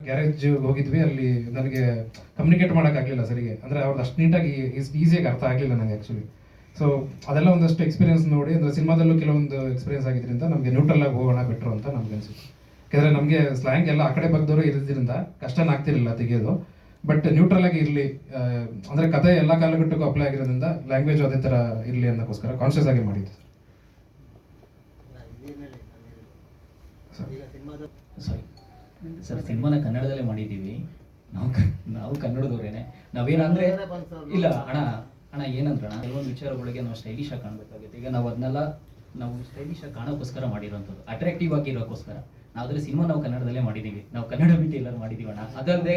Garage ಹೋಗಿದ್ವಿ, ಅಲ್ಲಿ ನನಗೆ ಕಮ್ಯುನಿಕೇಟ್ ಮಾಡೋಕ್ಕಾಗಲಿಲ್ಲ ಸರಿಗೆ. ಅಂದರೆ ಅವ್ರದ್ದು ಅಷ್ಟು ನೀಟಾಗಿ ಈಸಿಯಾಗಿ ಅರ್ಥ ಆಗಲಿಲ್ಲ ನನಗೆ ಆ್ಯಕ್ಚುಲಿ ಸೊ ಅದೆಲ್ಲ ಒಂದಷ್ಟು ಎಕ್ಸ್ಪೀರಿಯನ್ಸ್ ನೋಡಿ, ಅಂದರೆ ಸಿನಿಮಾದಲ್ಲೂ ಕೆಲವೊಂದು ಎಕ್ಸ್ಪೀರಿಯನ್ಸ್ ಆಗಿದ್ದರಿಂದ ನಮಗೆ ನ್ಯೂಟ್ರಲ್ ಆಗಿ ಹೋಗೋಣ ಬೆಟ್ರು ಅಂತ ನಮ್ಗೆ ಅನಿಸುತ್ತೆ. ಯಾಕಂದರೆ ನಮಗೆ ಸ್ಲ್ಯಾಂಗ್ ಎಲ್ಲ ಆ ಕಡೆ ಬಗ್ದವರು ಇರೋದ್ರಿಂದ ಕಷ್ಟನ ಆಗ್ತಿರಲಿಲ್ಲ ತೆಗೆಯೋದು. ಬಟ್ ನ್ಯೂಟ್ರಲ್ ಆಗಿ ಇರಲಿ ಅಂದರೆ ಕತೆ ಎಲ್ಲ ಕಾಲಘಟ್ಟಕ್ಕೂ ಅಪ್ಲೈ ಆಗಿರೋದ್ರಿಂದ ಲ್ಯಾಂಗ್ವೇಜ್ ಅದೇ ಥರ ಇರಲಿ ಅನ್ನೋಕ್ಕೋಸ್ಕರ ಕಾನ್ಷಿಯಸ್ ಆಗಿ ಮಾಡಿದ್ದು. ಸಾರಿ ಸರ್ ಸಿನಿಮಾನ ಕನ್ನಡದಲ್ಲೇ ಮಾಡಿದ್ದೀವಿ. ನಾವು ನಾವು ಕನ್ನಡದವ್ರೇನೆ. ನಾವೇನಂದ್ರೆ ಇಲ್ಲ ಅಣ್ಣ ಅಣ್ಣ ಏನಂದ್ರೆ ಅಣ್ಣ ಕೆಲವೊಂದು ವಿಚಾರಗಳಿಗೆ ನಾವು ಸ್ಟೈಲಿಶ್ ಆಗಿ ಕಾಣಬೇಕಾಗುತ್ತೆ. ಈಗ ನಾವು ಅದನ್ನೆಲ್ಲ ನಾವು ಸ್ಟೈಲಿಶ್ ಆಗಿ ಕಾಣೋಕ್ಕೋಸ್ಕರ ಮಾಡಿರೋಂಥದ್ದು. ಅಟ್ರಾಕ್ಟಿವ್ ಆಗಿ ಇರೋಕ್ಕೋಸ್ಕರ ನಾವು ಅದ್ರ ಸಿನಿಮಾ ನಾವು ಕನ್ನಡದಲ್ಲೇ ಮಾಡಿದ್ದೀವಿ. ನಾವು ಕನ್ನಡ ಬಿಟ್ಟು ಎಲ್ಲರೂ ಮಾಡಿದ್ದೀವಿ ಅಣ್ಣ. ಅದಲ್ಲದೆ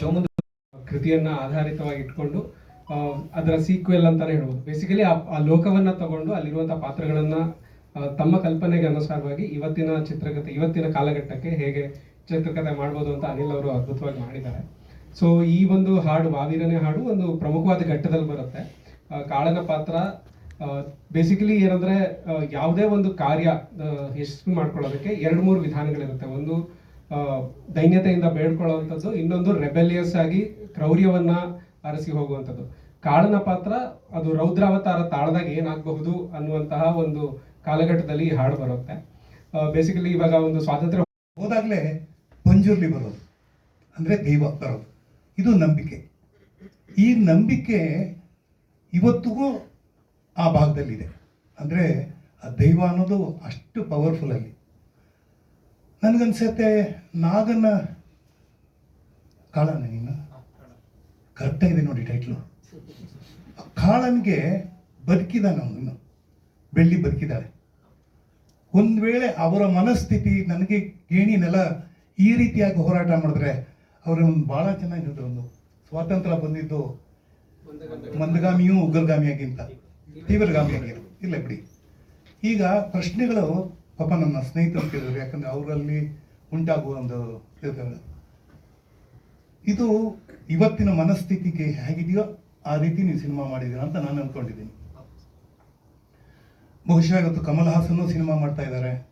ಚೋಮುಂದು ಕೃತಿಯನ್ನ ಆಧಾರಿತವಾಗಿ ಇಟ್ಕೊಂಡು ಆ, ಅದರ ಸೀಕ್ವೆಲ್ ಅಂತಾನೆ ಹೇಳ್ಬೋದು. ಬೇಸಿಕಲಿ ಆ ಲೋಕವನ್ನ ತಗೊಂಡು ಅಲ್ಲಿರುವಂತಹ ಪಾತ್ರಗಳನ್ನ ತಮ್ಮ ಕಲ್ಪನೆಗೆ ಅನುಸಾರವಾಗಿ ಇವತ್ತಿನ ಚಿತ್ರಕಥೆ ಇವತ್ತಿನ ಕಾಲಘಟ್ಟಕ್ಕೆ ಹೇಗೆ ಚಿತ್ರಕಥೆ ಮಾಡ್ಬೋದು ಅಂತ ಅನಿಲ್ ಅವರು ಅದ್ಭುತವಾಗಿ ಮಾಡಿದ್ದಾರೆ. ಸೊ ಈ ಒಂದು ಹಾಡು ವಾವೀರನೇ ಹಾಡು ಒಂದು ಪ್ರಮುಖವಾದ ಘಟ್ಟದಲ್ಲಿ ಬರುತ್ತೆ. ಕಾಳನ ಪಾತ್ರ ಬೇಸಿಕಲಿ ಏನಂದ್ರೆ ಯಾವುದೇ ಒಂದು ಕಾರ್ಯ ಯಶಸ್ವಿ ಮಾಡ್ಕೊಳ್ಳೋದಕ್ಕೆ ಎರಡು ಮೂರು ವಿಧಾನಗಳಿರುತ್ತೆ. ಒಂದು ದೈನ್ಯತೆಯಿಂದ ಬೇಡ್ಕೊಳ್ಳುವಂಥದ್ದು, ಇನ್ನೊಂದು ರೆಬೆಲಿಯಸ್ ಆಗಿ ಕ್ರೌರ್ಯವನ್ನ ಅರಸಿ ಹೋಗುವಂಥದ್ದು. ಕಾಳನ ಪಾತ್ರ, ಅದು ರೌದ್ರಾವತಾರ ತಾಳದಾಗ ಏನಾಗಬಹುದು ಅನ್ನುವಂತಹ ಒಂದು ಕಾಲಘಟ್ಟದಲ್ಲಿ ಹಾಡು ಬರುತ್ತೆ. ಬೇಸಿಕಲಿ ಇವಾಗ ಒಂದು ಸ್ವಾತಂತ್ರ್ಯ ಹೋದಾಗಲೇ ಪಂಜುರ್ಲಿ ಬರೋದು. ಅಂದರೆ ದೈವ ಬರೋದು. ಇದು ನಂಬಿಕೆ. ಈ ನಂಬಿಕೆ ಇವತ್ತಿಗೂ ಆ ಭಾಗದಲ್ಲಿದೆ. ಅಂದರೆ ಆ ದೈವ ಅನ್ನೋದು ಅಷ್ಟು ಪವರ್ಫುಲ್ ಅಲ್ಲಿ. ನನಗನ್ಸತ್ತೆ ನಾಗನ ಕಾಳನ ನೀನು? ಕರೆಕ್ಟಾಗಿದೆ ನೋಡಿ ಟೈಟ್ಲು ಕಾಳನ್ಗೆ ಬದುಕಿದ ಅವನು ಬೆಳ್ಳಿ ಬದುಕಿದ್ದಾಳೆ ಒಂದು ವೇಳೆ ಅವರ ಮನಸ್ಥಿತಿ ನನಗೆ ಗೇಣಿನೆಲ್ಲ ಈ ರೀತಿಯಾಗಿ ಹೋರಾಟ ಮಾಡಿದ್ರೆ ಅವರು ಒಂದು ಭಾಳ ಚೆನ್ನಾಗಿದ್ರು ಒಂದು ಸ್ವಾತಂತ್ರ್ಯ ಬಂದಿದ್ದು ಮಂದಗಾಮಿಯೂ ಉಗ್ರಗಾಮಿಯಾಗಿಂತ ತೀವ್ರಗಾಮಿಯಾಗಿರು ಇಲ್ಲ ಬಿಡಿ. ಈಗ ಪ್ರಶ್ನೆಗಳು, ಪಾಪ ನನ್ನ ಸ್ನೇಹಿತರು ಕೇಳಿದ್ರು, ಯಾಕಂದ್ರೆ ಅವರಲ್ಲಿ ಉಂಟಾಗುವ ಒಂದು. ಇದು ಇವತ್ತಿನ ಮನಸ್ಥಿತಿಗೆ ಹೇಗಿದೆಯೋ ಆ ರೀತಿ ನೀವು ಸಿನಿಮಾ ಮಾಡಿದ್ದೀರಾ ಅಂತ ನಾನು ಅಂದ್ಕೊಂಡಿದ್ದೀನಿ ಬಹುಶಃ ಇವತ್ತು ಕಮಲ್ ಹಾಸನ್ ಸಿನಿಮಾ ಮಾಡ್ತಾ ಇದ್ದಾರೆ.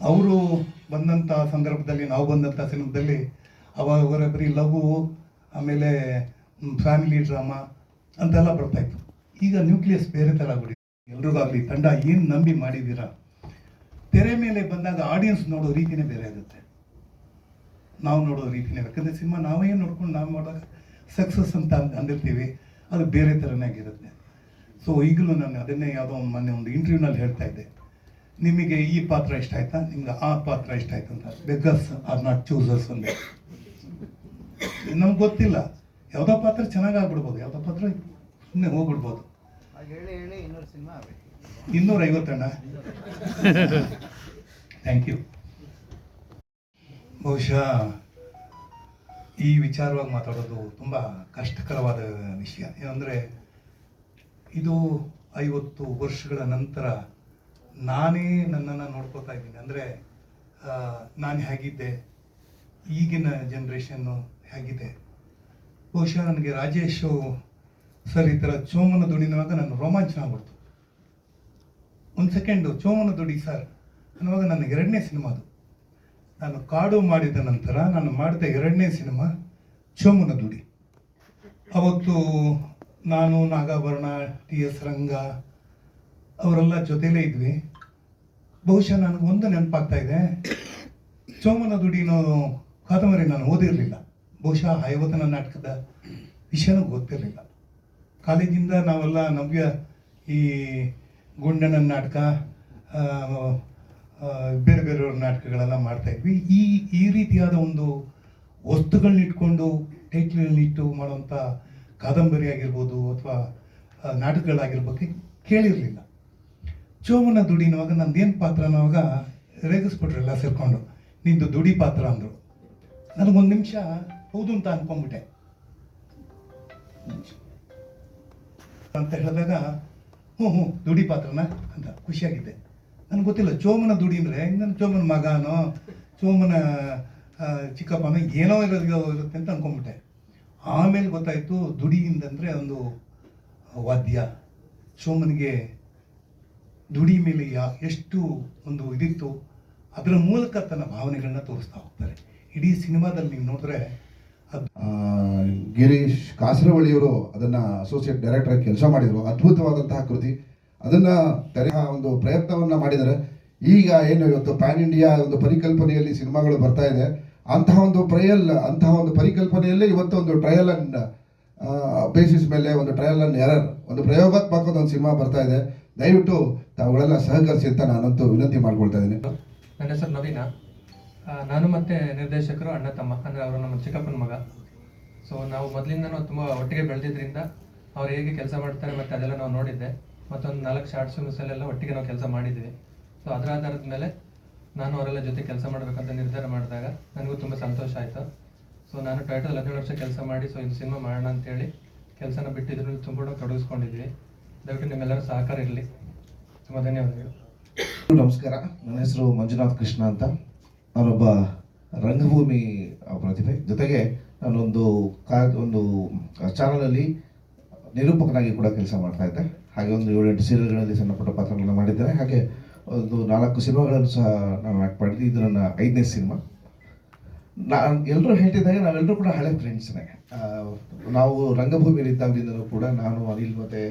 ಅವರು ಬಂದಂಥ ಸಂದರ್ಭದಲ್ಲಿ, ನಾವು ಬಂದಂಥ ಸಿನಿಮಾದಲ್ಲಿ ಅವಾಗ ಬರೀ ಲವ್, ಆಮೇಲೆ ಫ್ಯಾಮಿಲಿ ಡ್ರಾಮಾ ಅಂತೆಲ್ಲ ಬರ್ತಾಯಿತ್ತು ಈಗ ನ್ಯೂಕ್ಲಿಯಸ್ ಬೇರೆ ಥರ ಆಗ್ಬಿಡಿ ಎಲ್ರಿಗಾಗಲಿ ತಂಡ ಏನು ನಂಬಿ ಮಾಡಿದ್ದೀರಾ? ತೆರೆ ಮೇಲೆ ಬಂದಾಗ ಆಡಿಯನ್ಸ್ ನೋಡೋ ರೀತಿನೇ ಬೇರೆ ಆಗುತ್ತೆ ನಾವು ನೋಡೋ ರೀತಿನೇ ಯಾಕಂದರೆ ಸಿನಿಮಾ ನಾವೇ ನೋಡ್ಕೊಂಡು ನಾವು ಮಾಡೋ ಸಕ್ಸಸ್ ಅಂತ ಅಂದ್- ಅಂದಿರ್ತೀವಿ. ಅದು ಬೇರೆ ಥರನೇ ಆಗಿರುತ್ತೆ. ಸೊ ಈಗಲೂ ನಾನು ಅದನ್ನೇ ಯಾವುದೋ ಒಂದು ಮೊನ್ನೆ ಒಂದು ಇಂಟರ್ವ್ಯೂನಲ್ಲಿ ಹೇಳ್ತಾ ಇದ್ದೆ. ನಿಮಗೆ ಈ ಪಾತ್ರ ಇಷ್ಟ ಆಯ್ತಾ? ನಿಮ್ಗೆ ಆ ಪಾತ್ರ ಇಷ್ಟ ಆಯ್ತು ಅಂತ. ಬೆಗರ್ಸ್ ಆರ್ ನಾಟ್ ಚೂಸರ್ಸ್ ಅಂದೆ. ನಮ್ಗೆ ಗೊತ್ತಿಲ್ಲ. ಯಾವುದೋ ಪಾತ್ರ ಚೆನ್ನಾಗಿ ಆಗ್ಬಿಡ್ಬೋದು ಯಾವುದೋ ಪಾತ್ರ ಸುಮ್ಮನೆ ಹೋಗ್ಬಿಡ್ಬೋದು. ಇನ್ನೂರ ಐವತ್ತಣ್ಣ ಥ್ಯಾಂಕ್ ಯು ಬಹುಶಃ ಈ ವಿಚಾರವಾಗಿ ಮಾತಾಡೋದು ತುಂಬ ಕಷ್ಟಕರವಾದ ವಿಷಯ. ಏನಂದರೆ ಇದು ಐವತ್ತು ವರ್ಷಗಳ ನಂತರ ನಾನೇ ನನ್ನನ್ನು ನೋಡ್ಕೋತಾ ಇದ್ದೀನಿ. ಅಂದರೆ ನಾನು ಹೇಗಿದ್ದೆ, ಈಗಿನ ಜನ್ರೇಷನ್ನು ಹೇಗಿದೆ. ಬಹುಶಃ ನನಗೆ ರಾಜೇಶ್ ಸರ್ ಈ ಥರ ಚೋಮನ ದುಡಿನವಾಗ ನನ್ನ ರೋಮಾಂಚನ ಆಗ್ಬಿಡ್ತು. ಒಂದು ಸೆಕೆಂಡು ಚೋಮನ ದುಡಿ ಸರ್ ಅನ್ನುವಾಗ ನನ್ನ ಎರಡನೇ ಸಿನಿಮಾ ಅದು. ನಾನು ಕಾಡು ಮಾಡಿದ ನಂತರ ನಾನು ಮಾಡಿದ ಎರಡನೇ ಸಿನಿಮಾ ಚೋಮನ ದುಡಿ. ಅವತ್ತು ನಾನು ನಾಗಾಭರಣ, ಟಿ ಎಸ್ ರಂಗ, ಅವರೆಲ್ಲ ಜೊತೆಲೇ ಇದ್ವಿ. ಬಹುಶಃ ನನಗೆ ಒಂದು ನೆನಪಾಗ್ತಾ ಇದೆ. ಚೋಮನ ದುಡಿನೋ ಕಾದಂಬರಿ ನಾನು ಓದಿರಲಿಲ್ಲ. ಬಹುಶಃ ಐವತ್ತನ ನಾಟಕದ ವಿಷಯನೂ ಗೊತ್ತಿರಲಿಲ್ಲ. ಕಾಲೇಜಿಂದ ನಾವೆಲ್ಲ ನವ್ಯ ಈ ಗುಂಡನ ನಾಟಕ ಬೇರೆ ಬೇರೆಯವ್ರ ನಾಟಕಗಳೆಲ್ಲ ಮಾಡ್ತಾ ಇದ್ವಿ. ಈ ಈ ರೀತಿಯಾದ ಒಂದು ವಸ್ತುಗಳನ್ನಿಟ್ಕೊಂಡು ಟೈಟ್ಲನ್ನಿಟ್ಟು ಮಾಡುವಂಥ ಕಾದಂಬರಿ ಆಗಿರ್ಬೋದು ಅಥವಾ ನಾಟಕಗಳಾಗಿರ್ಬೇಕು ಕೇಳಿರಲಿಲ್ಲ. ಚೋಮನ ದುಡಿನವಾಗ ನಂದೇನು ಪಾತ್ರ ಅನ್ನೋವಾಗ ರೇಗಿಸ್ಬಿಟ್ರು ಎಲ್ಲ ಸೇರ್ಕೊಂಡು, ನಿಂದು ದುಡಿ ಪಾತ್ರ ಅಂದರು. ನನಗೊಂದು ನಿಮಿಷ ಹೌದು ಅಂತ ಅನ್ಕೊಂಬಿಟ್ಟೆ. ಅಂತ ಹೇಳಿದಾಗ ಹ್ಞೂ ಹ್ಞೂ ದುಡಿ ಪಾತ್ರನ ಅಂತ ಖುಷಿಯಾಗಿದ್ದೆ. ನನಗೆ ಗೊತ್ತಿಲ್ಲ, ಚೋಮನ ದುಡಿ ಅಂದರೆ ನನ್ನ ಚೋಮನ ಮಗನೋ, ಚೋಮನ ಚಿಕ್ಕಪ್ಪನೋ ಏನೋ ಇರೋದು ಇರುತ್ತೆ ಅಂತ ಅನ್ಕೊಂಡ್ಬಿಟ್ಟೆ ಆಮೇಲೆ ಗೊತ್ತಾಯಿತು ದುಡಿಯಿಂದಂದರೆ ಒಂದು ವಾದ್ಯ. ಸೋಮನಿಗೆ ದುಡಿ ಮೇಲೆ ಯಾ, ಎಷ್ಟು ಒಂದು ಇದಿತ್ತು, ಅದರ ಮೂಲಕ ತನ್ನ ಭಾವನೆಗಳನ್ನ ತೋರಿಸ್ತಾ ಹೋಗ್ತಾರೆ. ಇಡೀ ಸಿನಿಮಾದಲ್ಲಿ ನೀವು ನೋಡಿದ್ರೆ ಗಿರೀಶ್ ಕಾಸರವಳ್ಳಿಯವರು ಅದನ್ನ ಅಸೋಸಿಯೇಟ್ ಡೈರೆಕ್ಟರ್ ಕೆಲಸ ಮಾಡಿದರು. ಅದ್ಭುತವಾದಂತಹ ಕೃತಿ. ಅದನ್ನ ತೆರೆ ಒಂದು ಪ್ರಯತ್ನವನ್ನ ಮಾಡಿದ್ದಾರೆ. ಈಗ ಏನು ಇವತ್ತು ಪ್ಯಾನ್ ಇಂಡಿಯಾ ಒಂದು ಪರಿಕಲ್ಪನೆಯಲ್ಲಿ ಸಿನಿಮಾಗಳು ಬರ್ತಾ ಇದೆ. ಅಂತಹ ಒಂದು ಟ್ರಯಲ್ ಅಂತಹ ಒಂದು ಪರಿಕಲ್ಪನೆಯಲ್ಲೇ ಇವತ್ತು ಒಂದು ಟ್ರಯಲ್ ಅಂಡ್ ಬೇಸಿಸ್ ಮೇಲೆ ಒಂದು ಟ್ರಯಲ್ ಅಂಡ್ ಎರರ್ ಒಂದು ಪ್ರಯೋಗಾತ್ಮಕ ಒಂದು ಸಿನಿಮಾ ಬರ್ತಾ ಇದೆ. ದಯವಿಟ್ಟು ತಾವುಗಳೆಲ್ಲ ಸಹಕರಿಸಿ ಅಂತ ನಾನಂತೂ ವಿನಂತಿ ಮಾಡ್ಕೊಳ್ತಾ ಇದ್ದೀನಿ. ನನ್ನ ಹೆಸರು ನವೀನ. ನಾನು ಮತ್ತೆ ನಿರ್ದೇಶಕರು ಅಣ್ಣ ತಮ್ಮ, ಅಂದರೆ ಅವರು ನಮ್ಮ ಚಿಕ್ಕಪ್ಪನ ಮಗ. ಸೊ ನಾವು ಮೊದಲಿಂದನೂ ತುಂಬ ಒಟ್ಟಿಗೆ ಬೆಳೆದಿದ್ದರಿಂದ ಅವ್ರು ಹೇಗೆ ಕೆಲಸ ಮಾಡ್ತಾರೆ ಮತ್ತು ಅದೆಲ್ಲ ನಾವು ನೋಡಿದ್ದೆ. ಮತ್ತೊಂದು ನಾಲ್ಕು ಶಾರ್ಟ್ ಫಿಲ್ಮ್ಸಲ್ಲೆಲ್ಲ ಒಟ್ಟಿಗೆ ನಾವು ಕೆಲಸ ಮಾಡಿದ್ವಿ. ಸೊ ಅದರ ಆಧಾರದ ಮೇಲೆ ನಾನು ಅವರೆಲ್ಲ ಜೊತೆ ಕೆಲಸ ಮಾಡಬೇಕಂತ ನಿರ್ಧಾರ ಮಾಡಿದಾಗ ನನಗೂ ತುಂಬ ಸಂತೋಷ ಆಯಿತು. ಸೊ ನಾನು ಟೈಟಲ್ ಹದಿನೇಳು ವರ್ಷ ಕೆಲಸ ಮಾಡಿ ಸೊ ಇದು ಸಿನಿಮಾ ಮಾಡೋಣ ಅಂತೇಳಿ ಕೆಲಸನ ಬಿಟ್ಟಿದ್ರು ತುಂಬ ತೊಡಗಿಸ್ಕೊಂಡಿದ್ವಿ. ದಯವಿಟ್ಟು ನಿಮ್ಮೆಲ್ಲರ ಸಹಕಾರ ಇರಲಿ. ತುಂಬ ಧನ್ಯವಾದಗಳು. ನಮಸ್ಕಾರ. ನನ್ನ ಹೆಸರು ಮಂಜುನಾಥ್ ಕೃಷ್ಣ ಅಂತ. ನಾನೊಬ್ಬ ರಂಗಭೂಮಿ ಪ್ರತಿಭೆ. ಜೊತೆಗೆ ನಾನೊಂದು ಕಾ, ಒಂದು ಚಾನಲಲ್ಲಿ ನಿರೂಪಕನಾಗಿ ಕೂಡ ಕೆಲಸ ಮಾಡ್ತಾ ಇದ್ದೆ. ಹಾಗೆ ಒಂದು ಏಳೆಂಟು ಸೀರಿಯಲ್ಗಳಲ್ಲಿ ಸಣ್ಣ ಪುಟ್ಟ ಪಾತ್ರಗಳನ್ನ ಮಾಡಿದ್ದೇನೆ. ಹಾಗೆ ಒಂದು ನಾಲ್ಕು ಸಿನಿಮಾಗಳನ್ನು ಸಹ ನಾನು ಆ್ಯಕ್ಟ್ ಮಾಡಿದ್ದೆ. ಇದು ನನ್ನ ಐದನೇ ಸಿನಿಮಾ. ನಾನು ಎಲ್ಲರೂ ಹೇಳ್ತಿದ್ದಾಗ ನಾವೆಲ್ಲರೂ ಕೂಡ ಹಳೆ ಫ್ರೆಂಡ್ಸ್ನೇ ನಾವು ರಂಗಭೂಮಿಯಲ್ಲಿ ಇದ್ದಾಗಲಿಂದಲೂ ಕೂಡ ನಾನು, ಅನಿಲ್ ಮತ್ತು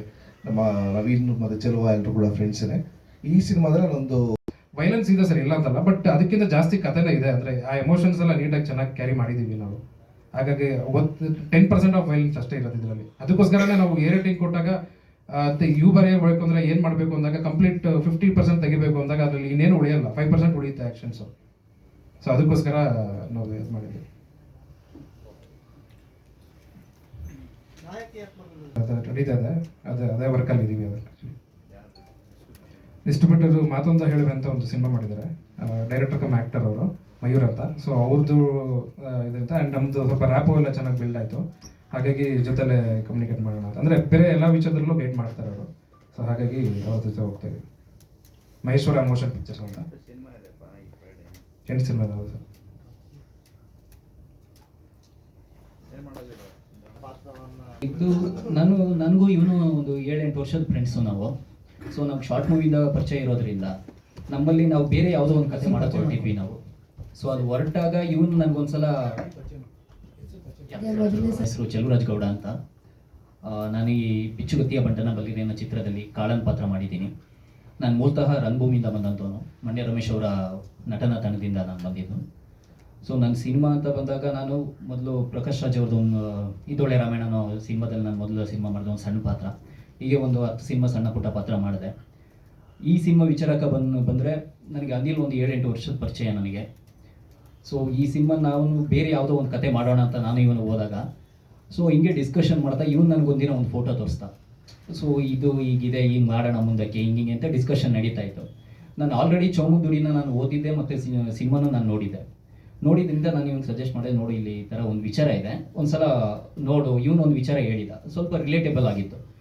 ನಮ್ಮ ರವೀನ್ ಮತ್ತು ಚೆಲುವ ಎಲ್ಲರೂ ಕೂಡ ಫ್ರೆಂಡ್ಸ್ನೇ ಈ ಸಿನಿಮಾದಲ್ಲಿ ನಾನೊಂದು ವೈಲೆನ್ಸ್ ಇದೆ ಸರ್, ಇಲ್ಲ ಅಂತಲ್ಲ ಬಟ್ ಅದಕ್ಕಿಂತ ಜಾಸ್ತಿ ಕಥೆನೇ ಇದೆ. ಅಂದರೆ ಆ ಎಮೋಷನ್ಸ್ ಎಲ್ಲ ನೀಟಾಗಿ ಚೆನ್ನಾಗಿ ಕ್ಯಾರಿ ಮಾಡಿದ್ದೀವಿ ನಾವು. ಹಾಗಾಗಿ ಟೆನ್ ಪರ್ಸೆಂಟ್ ಆಫ್ ವೈಲೆನ್ಸ್ ಅಷ್ಟೇ ಇರೋದಿದ್ರಲ್ಲಿ ಅದಕ್ಕೋಸ್ಕರನೇ ನಾವು ಏರೇಟಿಂಗ್ ರೇಟಿಂಗ್ ಕೊಟ್ಟಾಗ ಯು ಬರೆಯಬೇಕು ಅಂದ್ರೆ ಏನು ಮಾಡಬೇಕು ಅಂದಾಗ ಕಂಪ್ಲೀಟ್ ಫಿಫ್ಟಿ ಪರ್ಸೆಂಟ್ ತೆಗಿಬೇಕು ಅಂದಾಗ ಅದರಲ್ಲಿ ಇನ್ನೇನು ಉಳಿಯಲ್ಲ. ಫೈವ್ ಪರ್ಸೆಂಟ್ ಉಳಿಯುತ್ತೆ ಆಕ್ಷನ್ಸ್ ಸೊ ಅದಕ್ಕೋಸ್ಕರ ನಾವು ಇದು ಮಾಡಿದ್ವಿ. ಇದೆ. ಅದೇ ಅದೇ ವರ್ಕಲ್ಲಿ ಅದ್ರಲ್ಲಿ. ಆ್ಯಕ್ಚುಲಿ ಡಿಸ್ಟ್ರಿಬ್ಯೂಟರ್ ಮಾತೊಂದು ಹೇಳುವೆ ಅಂತ ಒಂದು ಸಿನಿಮಾ ಮಾಡಿದ್ದಾರೆ. ಡೈರೆಕ್ಟರ್ ಕಮ್ ಆ್ಯಕ್ಟರ್ ಅವರು, ಮಯೂರ್ ಅಂತ. ಸೊ ಅವ್ರದ್ದು ಇದಂತ ಆ್ಯಂಡ್ ನಮ್ಮದು ಸ್ವಲ್ಪ ರ್ಯಾಪು ಎಲ್ಲ ಚೆನ್ನಾಗಿ ಬಿಲ್ಡ್ ಆಯಿತು. ಹಾಗಾಗಿ ಜೊತೆಲೆ ಕಮ್ಯುನಿಕೇಟ್ ಮಾಡೋಣ ಅಂತ. ಅಂದರೆ ಬೇರೆ ಎಲ್ಲ ವಿಚಾರದಲ್ಲೂ ಗೈಡ್ ಮಾಡ್ತಾರೆ ಅವರು. ಸೊ ಹಾಗಾಗಿ ಅವ್ರ ಜೊತೆ ಹೋಗ್ತಾ ಇದ್ದೀವಿ ಮಹೇಶ್ವರ ಮೋಷನ್ ಪಿಕ್ಚರ್ಸ್ ಅಂತ. ಎಂಟು ಸಿನಿಮಾ ಸರ್ ಇದು ನಾನು ನನಗೂ ಇವನು ಒಂದು ಏಳೆಂಟು ವರ್ಷದ ಫ್ರೆಂಡ್ಸು ನಾವು. ಸೊ ನಮ್ಗೆ ಶಾರ್ಟ್ ಮೂವಿಯಿಂದ ಪರಿಚಯ ಇರೋದ್ರಿಂದ ನಮ್ಮಲ್ಲಿ ನಾವು ಬೇರೆ ಯಾವುದೋ ಒಂದು ಕಥೆ ಮಾಡಕ್ಕೆ ಹೊರಟಿದ್ವಿ ನಾವು. ಸೊ ಅದು ಹೊರಟಾಗ ಇವನು ನನಗೊಂದ್ಸಲ ಹೆಸರು ಚೆಲುವರಾಜ್ ಗೌಡ ಅಂತ. ನಾನು ಈ ಬಿಚ್ಚುಗತ್ತಿಯ ಬಂಟನ ಬಲ್ಲಿದೆ ಅನ್ನೋ ಚಿತ್ರದಲ್ಲಿ ಕಾಳನ್ ಪಾತ್ರ ಮಾಡಿದ್ದೀನಿ. ನಾನು ಮೂಲತಃ ರಂಗಭೂಮಿಯಿಂದ ಬಂದಂಥವನು ಮಂಡ್ಯ ರಮೇಶ್ ಅವರ ನಟನ ತಂಡದಿಂದ ನಾನು ಬಂದಿದ್ದು. ಸೊ ನನ್ನ ಸಿನಿಮಾ ಅಂತ ಬಂದಾಗ ನಾನು ಮೊದಲು ಪ್ರಕಾಶ್ ರಾಜ್ ಅವ್ರದ್ದು ಒಂದು ಇದೊಳೆ ರಾಮಾಯಣ ಅನ್ನೋ ಸಿನಿಮಾದಲ್ಲಿ ನಾನು ಮೊದಲು ಸಿನಿಮಾ ಮಾಡಿದ ಒಂದು ಸಣ್ಣ ಪಾತ್ರ. ಹೀಗೆ ಒಂದು ಹತ್ತು ಸಿನಿಮಾ ಸಣ್ಣ ಪುಟ್ಟ ಪಾತ್ರ ಮಾಡಿದೆ. ಈ ಸಿನಿಮಾ ವಿಚಾರಕ್ಕೆ ಬಂದು ಬಂದರೆ ನನಗೆ ಅನಿಲ್ ಒಂದು ಏಳೆಂಟು ವರ್ಷದ ಪರಿಚಯ ನನಗೆ. ಸೊ ಈ ಸಿನಿಮಾ ನಾವು ಬೇರೆ ಯಾವುದೋ ಒಂದು ಕತೆ ಮಾಡೋಣ ಅಂತ ನಾನು ಇವನು ಹೋದಾಗ ಸೊ ಹಿಂಗೆ ಡಿಸ್ಕಷನ್ ಮಾಡ್ತಾ ಇವನು ನನಗೊಂದಿನ ಒಂದು ಫೋಟೋ ತೋರಿಸ್ತಾ ಸೊ ಇದು ಈಗಿದೆ ಹಿಂಗೆ ಮಾಡೋಣ ಮುಂದಕ್ಕೆ, ಹಿಂಗೆ ಹಿಂಗೆ ಅಂತ ಡಿಸ್ಕಷನ್ ನಡೀತಾ ಇತ್ತು. ನಾನು ಆಲ್ರೆಡಿ ಚೌಮುದುಡಿನ ನಾನು ಓದಿದ್ದೆ ಮತ್ತು ಸಿನಿಮಾನ ನಾನು ನೋಡಿದ್ದೆ. ನೋಡಿದ್ರಿಂದ ನಾನು ಇವನು ಸಜೆಸ್ಟ್ ಮಾಡಿದೆ, ನೋಡಿ, ಇಲ್ಲಿ ಈ ಥರ ಒಂದು ವಿಚಾರ ಇದೆ. ಒಂದು ಸಲ ನೋಡು. ಇವನು ಒಂದು ವಿಚಾರ ಹೇಳಿದ. ಸ್ವಲ್ಪ ರಿಲೇಟೇಬಲ್ ಆಗಿತ್ತು.